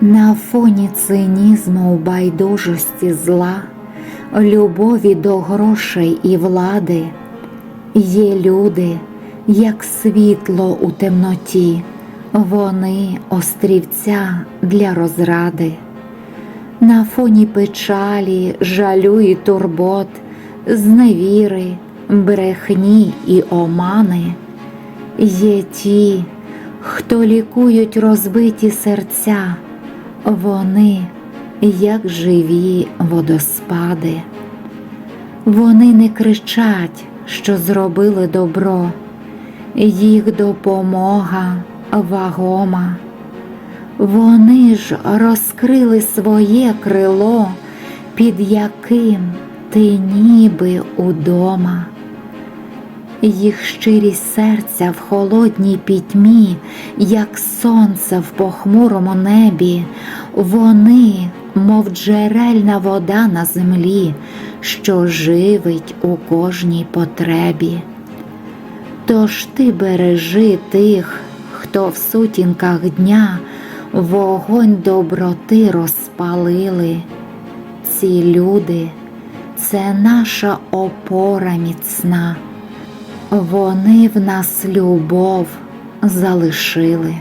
На фоні цинізму, байдужості зла, любові до грошей і влади є люди, як світло у темноті, вони острівця для розради. На фоні печалі, жалю і турбот, зневіри, брехні і омани є ті, хто лікують розбиті серця, вони, як живі водоспади. Вони не кричать, що зробили добро, їх допомога вагома. Вони ж розкрили своє крило, під яким ти ніби удома. Їх щирі серця в холодній пітьмі, як сонце в похмурому небі, вони, мов джерельна вода на землі, що живить у кожній потребі. Тож ти бережи тих, хто в сутінках дня вогонь доброти розпалили. Ці люди це наша опора міцна. Вони в нас любов залишили.